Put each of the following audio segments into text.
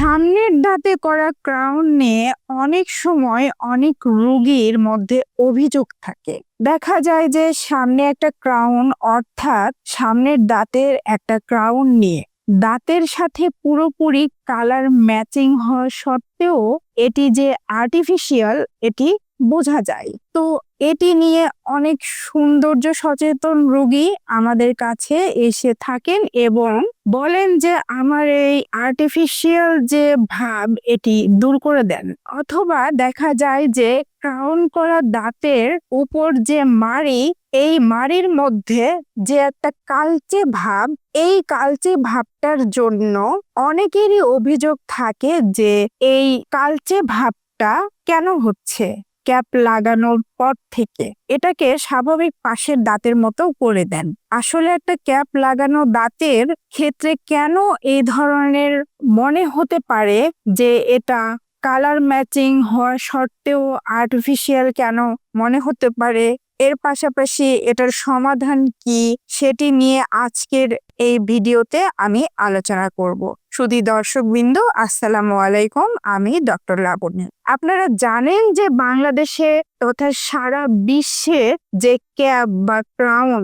সামনের দাঁতে করা ক্রাউন নিয়ে অনেক সময় অনেক রোগীর মধ্যে অভিযোগ থাকে। দেখা যায় যে সামনে একটা ক্রাউন অর্থাৎ সামনের দাঁতের একটা ক্রাউন নিয়ে। দাঁতের সাথে পুরোপুরি কালার ম্যাচিং হওয়া সত্ত্বেও এটি যে আর্টিফিশিয়াল এটি বোঝা যায়। তো এটি নিয়ে অনেক সৌন্দর্য সচেতন রোগী আমাদের কাছে এসে থাকেন এবং বলেন যে আমার এই আর্টিফিশিয়াল যে ভাব এটি দূর করে দেন। অথবা দেখা যায় যে ক্রাউন করা দাঁতের উপর যে মাড়ি, এই মাড়ির মধ্যে যে একটা কালচে ভাব, এই কালচে ভাবটার জন্য অনেকেরই অভিযোগ থাকে যে এই কালচে ভাবটা কেন হচ্ছে। ক্যাপ লাগানোর পর থেকে এটাকে স্বাভাবিক পাশের দাঁতের মতো করে দেন। আসলে একটা ক্যাপ লাগানো দাঁতের ক্ষেত্রে কেন এই ধরনের মনে হতে পারে যে এটা কালার ম্যাচিং হওয়া সত্ত্বেও আর্টিফিশিয়াল কেন মনে হতে পারে? এর পাশাপাশি এটার সমাধান কি সেটি নিয়ে আজকের এই ভিডিওতে আমি আলোচনা করব। শুধু দর্শকবৃন্দ, আসসালামু আলাইকুম। আমি ডক্টর লাবণ্য। আপনারা জানেন যে বাংলাদেশে তথা সারা বিশ্বে যে ক্যাব বা ক্রাউন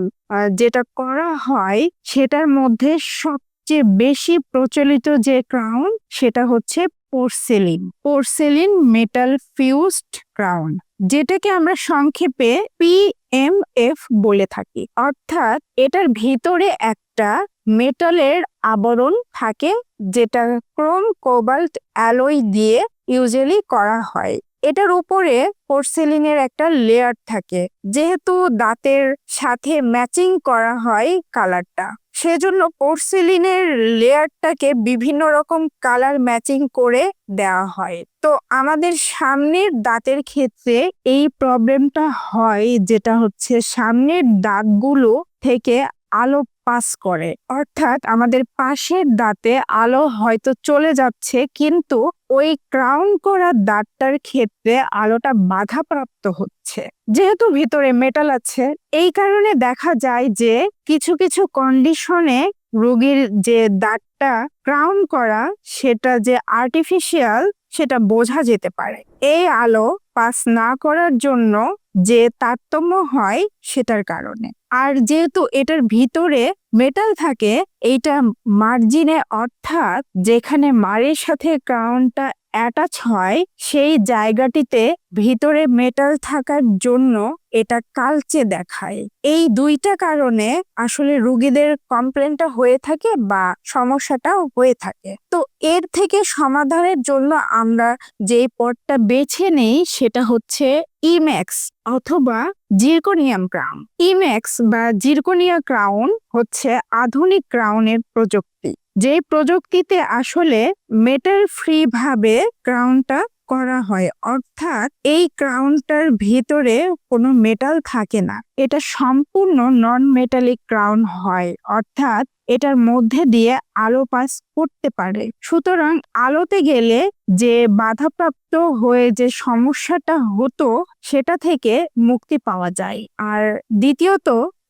যেটা করা হয়, সেটার মধ্যে সবচেয়ে বেশি প্রচলিত যে ক্রাউন, সেটা হচ্ছে porcelain. Porcelain metal fused crown. যেটাকে আমরা সংক্ষেপে পি এম এফ বলে থাকি। অর্থাৎ এটার ভিতরে একটা মেটালের আবরণ থাকে, যেটা ক্রোম কোবাল্ট অ্যালয় দিয়ে ইউজুয়ালি করা হয়। এটার উপরে পোর্সেলিনের একটা লেয়ার থাকে, যেহেতু দাঁতের সাথে ম্যাচিং করা হয় কালারটা। সেজন্য পোর্সিলিনের লেয়ারটাকে বিভিন্ন রকম কালার ম্যাচিং করে দেওয়া হয়। তো আমাদের সামনের দাঁতের ক্ষেত্রে এই প্রবলেমটা হয়, যেটা হচ্ছে সামনের দাগগুলো থেকে আলো পাস করে। অর্থাৎ আমাদের পাশের দাঁতে আলো হয়তো চলে যাচ্ছে, কিন্তু ওই ক্রাউন করা দাঁতটার ক্ষেত্রে আলোটা বাধাপ্রাপ্ত হচ্ছে। যেহেতু ভিতরে মেটাল আছে, এই কারণে দেখা যায় যে কিছু কিছু কন্ডিশনে রোগীর যে দাঁতটা ক্রাউন করা, সেটা যে আর্টিফিশিয়াল সেটা বোঝা যেতে পারে। এই আলো পাস না করার জন্য যে তারতম্য হয় সেটার কারণে। আর যেহেতু এটার ভিতরে মেটাল থাকে, এইটা মার্জিনে অর্থাৎ যেখানে মারের সাথে ক্রাউনটা অ্যাটাচ হয়, সেই জায়গাটিতে ভিতরে মেটাল থাকার জন্য এটা কালচে দেখায়। এই দুইটা কারণে আসলে রুগীদের কমপ্লেনটা হয়ে থাকে বা সমস্যাটাও হয়ে থাকে। তো এর থেকে সমাধানের জন্য আমরা যে পথটা বেছে নেই, সেটা হচ্ছে ইম্যাক্স অথবা জিরকোনিয়াম ক্রাউন ইম্যাক্স বা জিরকোনিয়া ক্রাউন হচ্ছে আধুনিক ক্রাউনের প্রযুক্তি। যে প্রযুক্তিতে আসলে মেটাল ফ্রি ভাবে ক্রাউনটা করা হয়। অর্থাৎ এই ক্রাউনটার ভেতরে কোনো মেটাল থাকে না। এটা সম্পূর্ণ নন মেটালিক ক্রাউন হয়। অর্থাৎ এটার মধ্যে দিয়ে আলো পাস করতে পারে। সুতরাং আলোতে গেলে যে বাধাপ্রাপ্ত হয়ে যে সমস্যাটা হতো, সেটা থেকে মুক্তি পাওয়া যায়। আর দ্বিতীয়ত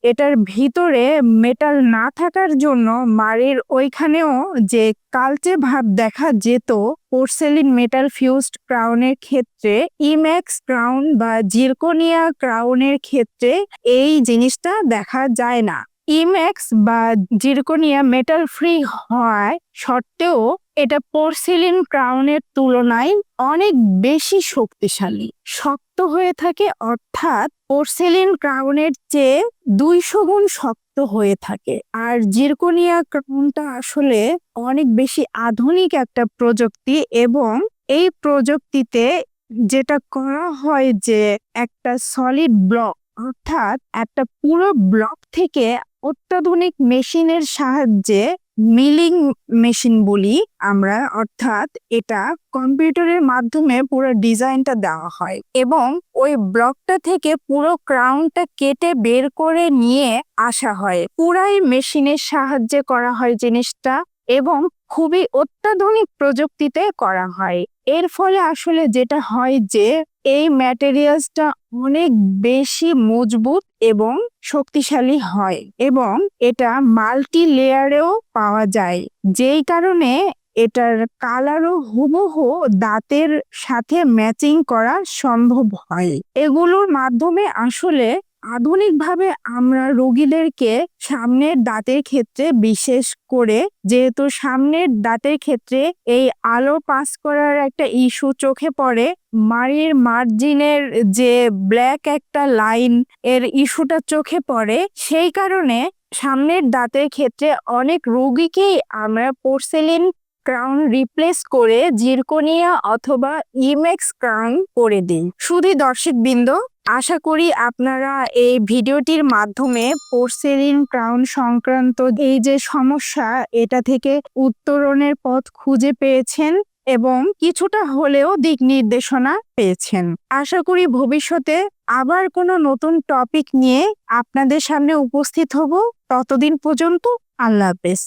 এটার ভিতরে মেটাল না থাকার জন্য মারির ওইখানেও যে কালচে ভাব দেখা যেত পোর্সেলিন মেটাল ফিউজড ক্রাউনের ক্ষেত্রে ইম্যাক্স ক্রাউন বা জিরকোনিয়া ক্রাউনের ক্ষেত্রে, এই জিনিসটা দেখা যায় না। ইম্যাক্স বা জিরকোনিয়া মেটাল ফ্রি হয় সত্ত্বেও এটা পোর্সিলিন ক্রাউনের তুলনায় অনেক বেশি শক্তিশালী। শক্ত হয়ে থাকে, অর্থাৎ পোর্সেলিন ক্রাউনের চেয়ে দুইশো গুণ শক্ত হয়ে থাকে। আর জিরকোনিয়া ক্রাউনটা আসলে অনেক বেশি আধুনিক একটা প্রযুক্তি এবং এই প্রযুক্তিতে যেটা করা হয় যে একটা সলিড ব্লক অর্থাৎ একটা পুরো ব্লক থেকে অত্যাধুনিক মেশিনের সাহায্যে মিলিং মেশিন বলি আমরা, অর্থাৎ এটা কম্পিউটারের মাধ্যমে পুরো ডিজাইনটা দেওয়া হয় এবং ওই ব্লকটা থেকে পুরো ক্রাউনটা কেটে বের করে নিয়ে আসা হয়। পুরাই মেশিনের সাহায্যে করা হয় জিনিসটা এবং খুবই অত্যাধুনিক প্রযুক্তিতে করা হয়। এর ফলে আসলে যেটা হয় যে, এই ম্যাটেরিয়ালসটা অনেক বেশি মজবুত এবং শক্তিশালী হয় এবং এটা মাল্টি লেয়ারেও পাওয়া যায়। যেই কারণে এটার কালারও হুবহু দাঁতের সাথে ম্যাচিং করা সম্ভব হয়। এগুলোর মাধ্যমে আসলে আধুনিকভাবে আমরা রোগীদেরকে সামনের দাঁতের ক্ষেত্রে বিশেষ করে যেহেতু সামনের দাঁতের ক্ষেত্রে এই আলো পাস করার একটা ইস্যু চোখে পড়ে, মাড়ির মার্জিনের যে ব্ল্যাক একটা লাইন এর ইস্যুটা চোখে পড়ে, সেই কারণে সামনের দাঁতের ক্ষেত্রে অনেক রোগীকেই আমরা পোর্সেলিন ক্রাউন রিপ্লেস করে জিরকোনিয়া অথবা ইমেক্স ক্রাউন করে দিই শুধু দর্শকবৃন্দ, আশা করি আপনারা এই ভিডিওটির মাধ্যমে পোর্সেলিন ক্রাউন সংক্রান্ত এই যে সমস্যা, এটা থেকে উত্তরণের পথ খুঁজে পেয়েছেন এবং কিছুটা হলেও দিক নির্দেশনা পেয়েছেন। আশা করি ভবিষ্যতে আবার কোনো নতুন টপিক নিয়ে আপনাদের সামনে উপস্থিত হব। ততদিন পর্যন্ত আল্লাহ হাফেজ।